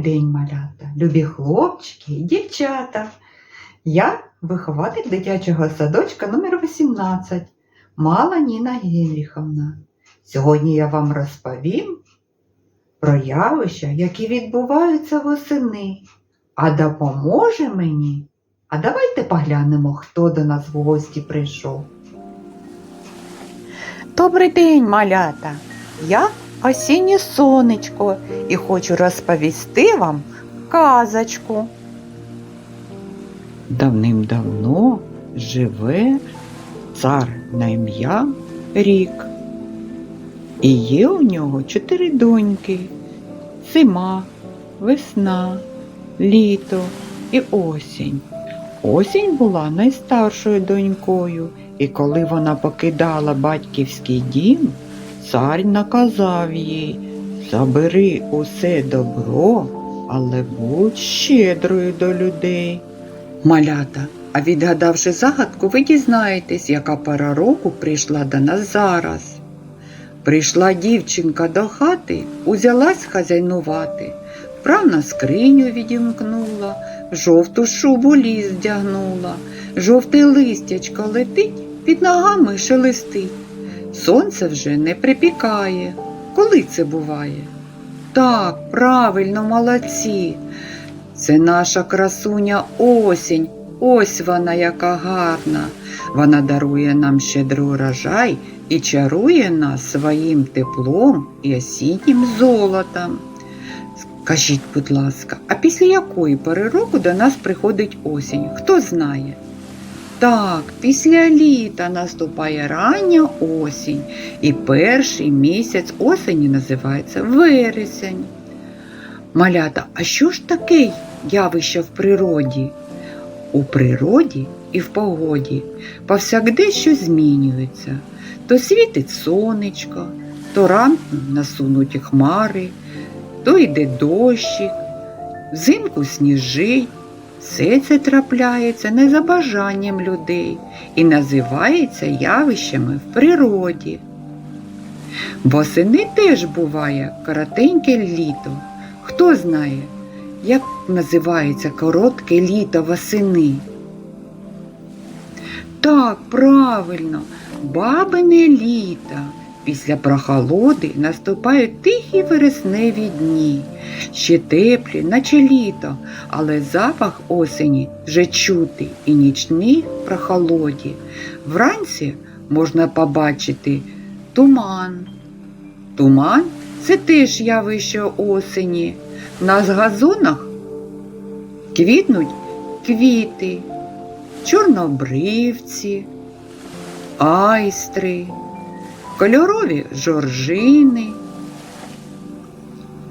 день, малята, любі хлопчики і дівчата. Я вихователь дитячого садочка номер 18 Мала Ніна Генріховна. Сьогодні я вам розповім про явища, які відбуваються восени. А допоможе мені. А давайте поглянемо, хто до нас в гості прийшов. Добрий день, малята! Я осіннє сонечко і хочу розповісти вам казочку. Давним-давно живе цар на ім'я Рік. І є у нього чотири доньки зима, весна, літо і осінь. Осінь була найстаршою донькою, і коли вона покидала батьківський дім, цар наказав їй забери усе добро, але будь щедрою до людей. Малята, а відгадавши загадку, ви дізнаєтесь, яка пора року прийшла до нас зараз. Прийшла дівчинка до хати, узялась хазяйнувати, правна скриню відімкнула, жовту шубу ліс вдягнула, жовте листячко летить, під ногами шелестить. Сонце вже не припікає. Коли це буває? Так, правильно, молодці. Це наша красуня осінь. Ось вона яка гарна. Вона дарує нам щедрий урожай і чарує нас своїм теплом і осіннім золотом. Скажіть, будь ласка, а після якої пори року до нас приходить осінь? Хто знає? Так, після літа наступає рання осінь, і перший місяць осені називається вересень. Малята, а що ж таке явище в природі? У природі і в погоді повсякде щось змінюється. То світить сонечко, то ранком насунуті хмари, то йде дощик, взимку сніжить. Все це трапляється не за бажанням людей і називається явищами в природі. Восени теж буває коротеньке літо. Хто знає, як називається коротке літо восени? Так, правильно, бабине літо. Після прохолоди наступають тихі вересневі дні, ще теплі, наче літо, але запах осені вже чути і нічний прохолоді. Вранці можна побачити туман. Туман це теж явище осені. На газонах квітнуть квіти, чорнобривці, айстри кольорові жоржини.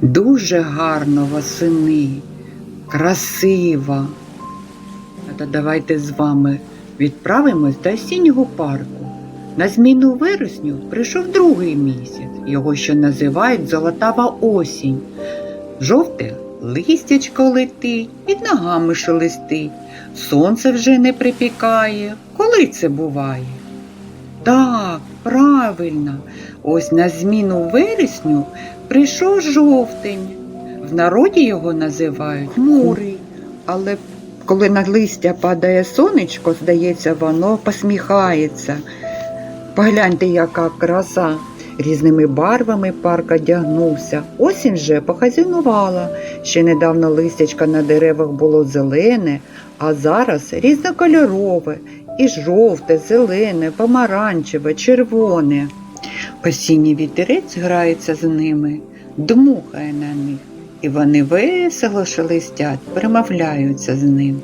Дуже гарно восени, красиво. А то давайте з вами відправимось до осіннього парку. На зміну вересню прийшов другий місяць, його ще називають золотава осінь. Жовте листячко летить, під ногами шелестить, сонце вже не припікає. Коли це буває? Так, правильно, ось на зміну вересню прийшов жовтень. В народі його називають мурий, але коли на листя падає сонечко, здається, воно посміхається. Погляньте, яка краса. Різними барвами парк одягнувся. Осінь вже похазяйнувала. Ще недавно листячка на деревах було зелене, а зараз різнокольорове і жовте, зелене, помаранчеве, червоне. Осінній вітерець грається з ними, дмухає на них, і вони весело шелестять, перемовляються з ним.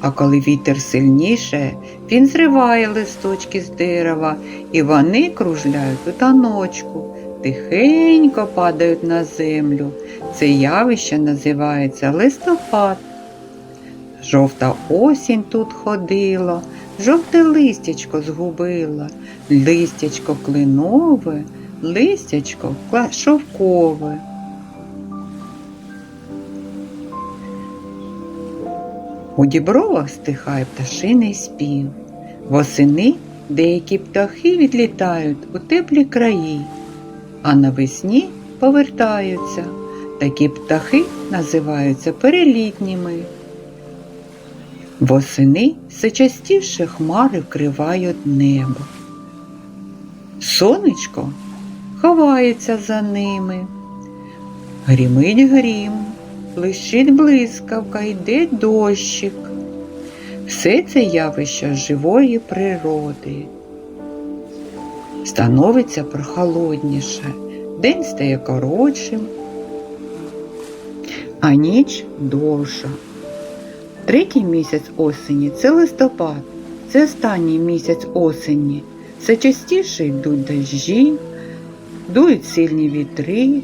А коли вітер сильніше, він зриває листочки з дерева, і вони кружляють у таночку, тихенько падають на землю. Це явище називається листопад. Жовта осінь тут ходила, жовте листячко згубила, листячко клинове, листячко шовкове. У дібровах стихає пташиний спів. Восени деякі птахи відлітають у теплі краї, а навесні повертаються. Такі птахи називаються перелітніми. Восени все частіше хмари вкривають небо. Сонечко ховається за ними. Грімить грім, блищить блискавка, йде дощик. Все це явище живої природи. Становиться прохолодніше, день стає коротшим, а ніч довша. Третій місяць осені це листопад, це останній місяць осені. Все частіше йдуть дощі, дують сильні вітри,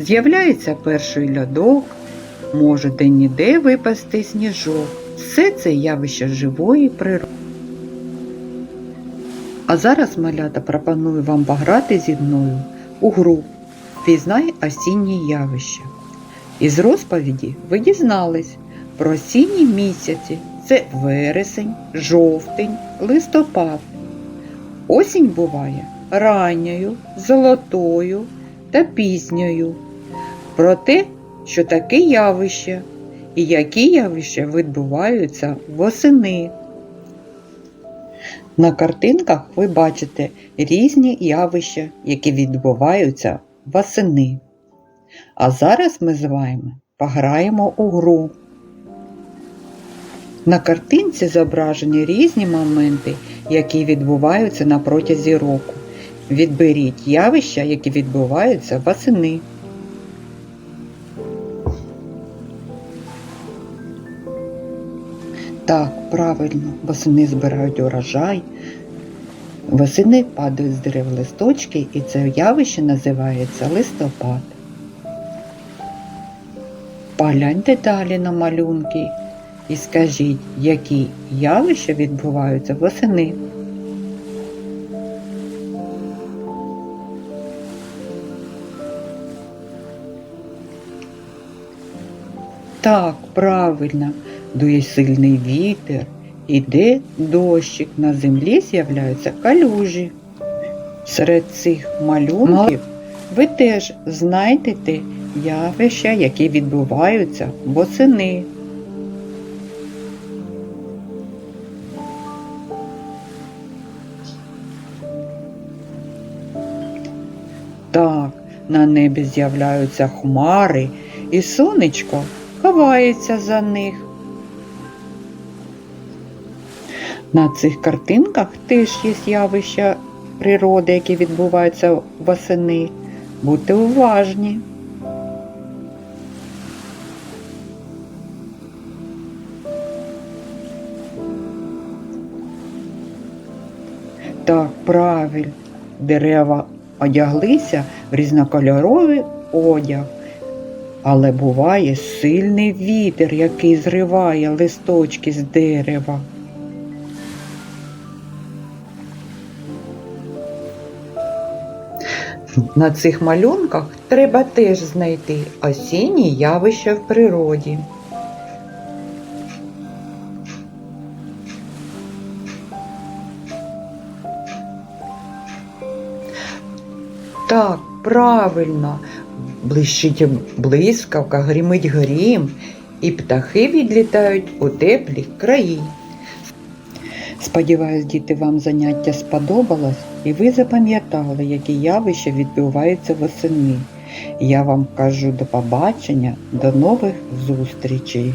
з'являється перший льодок, може де-ніде випасти сніжок. Все це явище живої природи. А зараз, малята, пропоную вам пограти зі мною у гру Пізнай осінні явища. Із розповіді ви дізнались про осінні місяці це вересень, жовтень, листопад. Осінь буває ранньою, золотою та пізньою. Про те, що таке явище і які явища відбуваються восени. На картинках ви бачите різні явища, які відбуваються восени. А зараз ми з вами пограємо у гру. На картинці зображені різні моменти, які відбуваються на протязі року. Відберіть явища, які відбуваються восени. Так, правильно, восени збирають урожай, восени падають з дерев листочки, і це явище називається листопад. Погляньте далі на малюнки і скажіть, які явища відбуваються восени. Так, правильно, дує сильний вітер, іде дощик, на землі з'являються калюжі. Серед цих малюнків ви теж знайдете явища, які відбуваються восени. Так, на небі з'являються хмари, і сонечко ховається за них. На цих картинках теж є явища природи, які відбуваються восени. Будьте уважні. Так, правильно, дерева одяглися в різнокольоровий одяг. Але буває сильний вітер, який зриває листочки з дерева. На цих малюнках треба теж знайти осінні явища в природі. Так, правильно, блищить блискавка, гримить грім, і птахи відлітають у теплі краї. Сподіваюсь, діти, вам заняття сподобалось і ви запам'ятали, які явища відбуваються восени. Я вам кажу до побачення, до нових зустрічей.